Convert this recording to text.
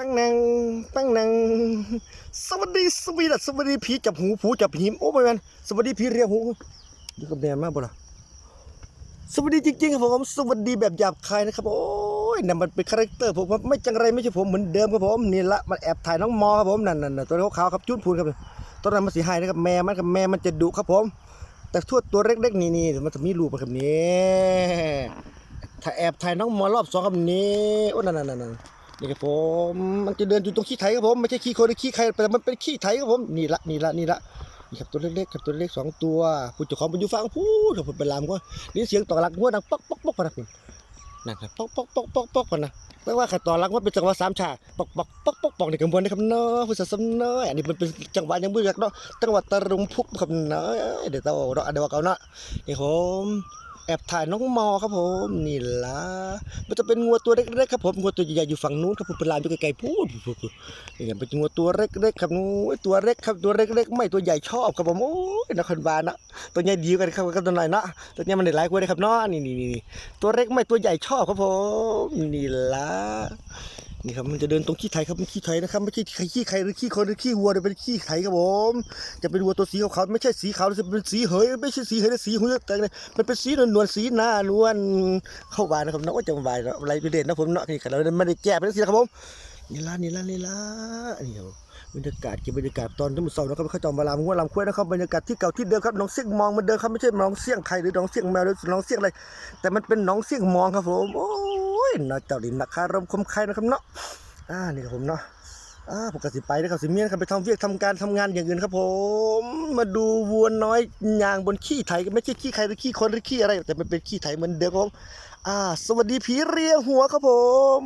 ปังนังปังนังสวัสดีสวีดัสสวัสดีผีจับหูผูจับหิมโอ้ไม่แมนสวัสดีผีเรียกหูอยู่กับแดนมากบ่ล่ะสวัสดีจริงๆครับผมสวัสดีแบบหยาบคายนะครับโอ้ยนั่นมันเป็นคาแรคเตอร์ผมครับไม่จังไรไม่ใช่ผมเหมือนเดิมครับผมนี่ละมันแอบถ่ายน้องมอครับผมนั่นนั่นตัวขาวครับจุดพูนครับตอนนั้นมันสีหายนะครับแม่มันกับแม่มันจะดุครับผม แต่ทั่วตัวเล็กๆนี่นี่มันจะมีรูปครับนี่ถ้าแอบถ่ายน้องมอรอบสองครับนี่โอ้นั่นนั่นนั่น นี่ครับผมมันจะเดินอยู่ตรงขี้ไถครับผมไม่ใช่ขี้คนหรือขี้ใครแต่มันเป็นขี้ไถครับผมนี่ละนี่ละนี่ละนี่ครับตัวเล็กๆครับตัวเล็กสองตัวผู้เจ้าของมันอยู่ฟังพูดผมเป็นลามก็นี่เสียงต่อหลักงวดดังป๊อกป๊อกป๊อกพนะคุณนั่นครับป๊อกป๊อกป๊อกป๊อกป๊อกพะนะแปลว่าขัดต่อหลักว่าเป็นจังหวะสามชาป๊อกป๊อกป๊อกป๊อกป๊อกในกระบวนนะครับเนาะผู้สะสมเนาะอันนี้มันเป็นจังหวะยังไม่เรียกเนาะจังหวะตะรุมพุกครับเนาะเดี๋ยวเต้าเราเดี๋ยวเอาเนาะนี่ผม แอบถ่ายน้องมอครับผมนี่ละมันจะเป็นงัวตัวเล็กๆครับผมงัวตัวใหญ่ๆอยู่ฝั่งนู้นครับผมเป็นลานอยู่ไกลๆพูดนี่เป็นงัวตัวเล็กๆครับนู้ตัวเล็กครับตัวเล็กๆไม่ตัวใหญ่ชอบครับผมโอ้ยนครบาลนะตัวใหญ่ดีกันครับกับตัวหน่อยนะตัวนี้มันได้หลายกว่าเลยครับเนาะนี่นี่นี่ตัวเล็กไม่ตัวใหญ่ชอบครับผมนี่ละ นี่ครับมันจะเดินตรงขี้ไถครับมันขี้ไถนะครับไม่ใช่ขี้ไข่หรือขี้คนหรือขี้วัวเดี๋ยวเป็นขี้ไถครับผมจะเป็นวัวตัวสีขาวๆไม่ใช่สีขาวจะเป็นสีเหยไม่ใช่สีเหยแต่สีหัวแต่งเลยมันเป็นสีนวลๆสีหน้านวลเข้าบานนะครับเนาะว่าจะบานเนาะอะไรพิเดนนะผมเนาะนี่ครับเราไม่ได้แก้เป็นสีนะครับผมนี่ละนี่ละนี่ละนี่ครับบรรยากาศเก็บบรรยากาศตอนที่มันเศร้านะครับเขาจอมบาลามงัวลามคุ้ยนะครับบรรยากาศที่เก่าที่เดิมครับน้องเสี่ยงมองมันเดิมครับไม่ใช่น้องเสี่ยงไทยหรือน้องเสี่ยงแมวหรือน้องเสี่ยงอะไรแต่มันเป็นน้องเสี่ยงมองครับผมโอ้ ยน่าเจ้าดินนักคารมคมใครนะครับเนาะอ่านี่ครับผมเนาะอ่าปกติไปนะครับสิเมียนครับไปทำเวียกทำการทำงานอย่างอื่นครับผม มาดูวัวน้อยยางบนขี้ไถก็ไม่ใช่ขี้ใครหรือขี้คนหรือขี้อะไร แต่มันเป็นขี้ไถเหมือนเดิมครับอ่า สวัสดีผีเรียหัวครับผม